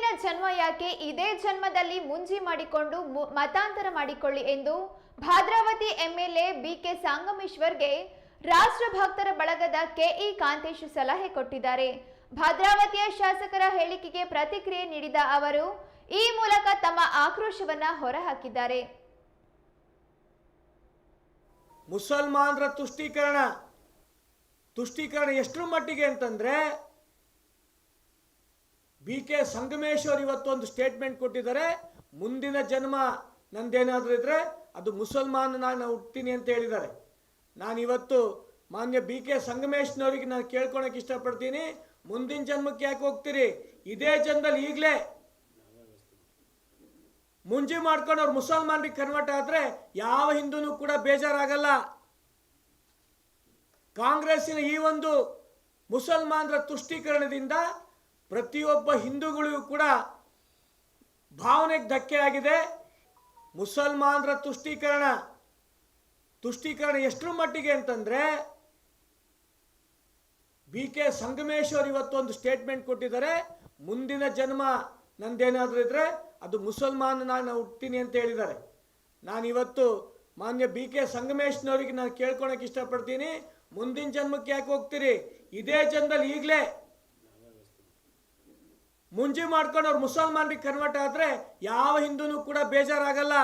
ಮುಂದಿನ ಜನ್ಮ ಯಾಕೆ ಇದೇ ಜನ್ಮದಲ್ಲಿ ಮುಂಜಿ ಮಾಡಿಕೊಂಡು ಮತಾಂತರ ಮಾಡಿಕೊಳ್ಳಿ ಎಂದು ಭದ್ರಾವತಿ ಎಂಎಲ್ಎ ಬಿಕೆ ಸಾಂಗಮೇಶ್ವರ್ಗೆ ರಾಷ್ಟ್ರ ಭಕ್ತರ ಬಳಗದ ಕೆಇ ಕಾಂತೇಶ್ ಸಲಹೆ ಕೊಟ್ಟಿದ್ದಾರೆ. ಭದ್ರಾವತಿಯ ಶಾಸಕರ ಹೇಳಿಕೆಗೆ ಪ್ರತಿಕ್ರಿಯೆ ನೀಡಿದ ಅವರು, ಈ ಮೂಲಕ ತಮ್ಮ ಆಕ್ರೋಶವನ್ನ ಹೊರಹಾಕಿದ್ದಾರೆ. ಮುಸಲ್ಮಾನರ ತುಷ್ಟೀಕರಣ ತುಷ್ಟೀಕರಣ ಎಷ್ಟರ ಮಟ್ಟಿಗೆ ಅಂತಂದ್ರೆ ಬಿ ಕೆ ಸಂಗಮೇಶ್ವರ್ ಇವತ್ತೊಂದು ಸ್ಟೇಟ್ಮೆಂಟ್ ಕೊಟ್ಟಿದ್ದಾರೆ. ಮುಂದಿನ ಜನ್ಮ ನಂದೇನಾದರೂ ಇದ್ರೆ ಅದು ಮುಸಲ್ಮಾನ್ ನಾನು ಹುಟ್ಟಿನಿ ಅಂತ ಹೇಳಿದ್ದಾರೆ. ನಾನು ಇವತ್ತು ಮಾನ್ಯ ಬಿ ಕೆ ಸಂಗಮೇಶ್ನವರಿಗೆ ನಾನು ಕೇಳ್ಕೊಳಕ್ಕೆ ಇಷ್ಟಪಡ್ತೀನಿ. ಮುಂದಿನ ಜನ್ಮಕ್ಕೆ ಯಾಕೆ ಹೋಗ್ತೀರಿ? ಇದೇ ಜನ್ಮದಲ್ಲಿ ಈಗಲೇ ಮುಂಜಿ ಮಾಡ್ಕೊಂಡು ಅವ್ರು ಮುಸಲ್ಮಾನರಿಗೆ ಕನ್ವರ್ಟ್ ಆದರೆ ಯಾವ ಹಿಂದೂನು ಕೂಡ ಬೇಜಾರಾಗಲ್ಲ. ಕಾಂಗ್ರೆಸ್ಸಿನ ಈ ಒಂದು ಮುಸಲ್ಮಾನರ ತುಷ್ಟೀಕರಣದಿಂದ ಪ್ರತಿಯೊಬ್ಬ ಹಿಂದೂಗಳಿಗೂ ಕೂಡ ಭಾವನೆಗೆ ಧಕ್ಕೆ ಆಗಿದೆ ಮುಸಲ್ಮಾನರ ತುಷ್ಟೀಕರಣ ತುಷ್ಟೀಕರಣ ಎಷ್ಟರ ಮಟ್ಟಿಗೆ ಅಂತಂದರೆ, ಬಿ ಕೆ ಸಂಗಮೇಶ್ವರ್ ಇವತ್ತೊಂದು ಸ್ಟೇಟ್ಮೆಂಟ್ ಕೊಟ್ಟಿದ್ದಾರೆ. ಮುಂದಿನ ಜನ್ಮ ನಂದೇನಾದರೂ ಇದ್ದರೆ ಅದು ಮುಸಲ್ಮಾನ ನಾನು ಹುಟ್ಟೀನಿ ಅಂತ ಹೇಳಿದ್ದಾರೆ. ನಾನು ಇವತ್ತು ಮಾನ್ಯ ಬಿ ಕೆ ಸಂಗಮೇಶ್ನವರಿಗೆ ನಾನು ಕೇಳ್ಕೊಳಕ್ಕೆ ಇಷ್ಟಪಡ್ತೀನಿ. ಮುಂದಿನ ಜನ್ಮಕ್ಕೆ ಯಾಕೆ ಹೋಗ್ತೀರಿ? ಇದೇ ಜನ್ಮದಲ್ಲಿ ಈಗಲೇ ಮುಂಜಿ ಮಾಡ್ಕೊಂಡು ಅವ್ರು ಮುಸಲ್ಮಾನ್ರಿಗೆ ಕನ್ವರ್ಟ್ ಆದರೆ ಯಾವ ಹಿಂದೂನು ಕೂಡ ಬೇಜಾರಾಗಲ್ಲ.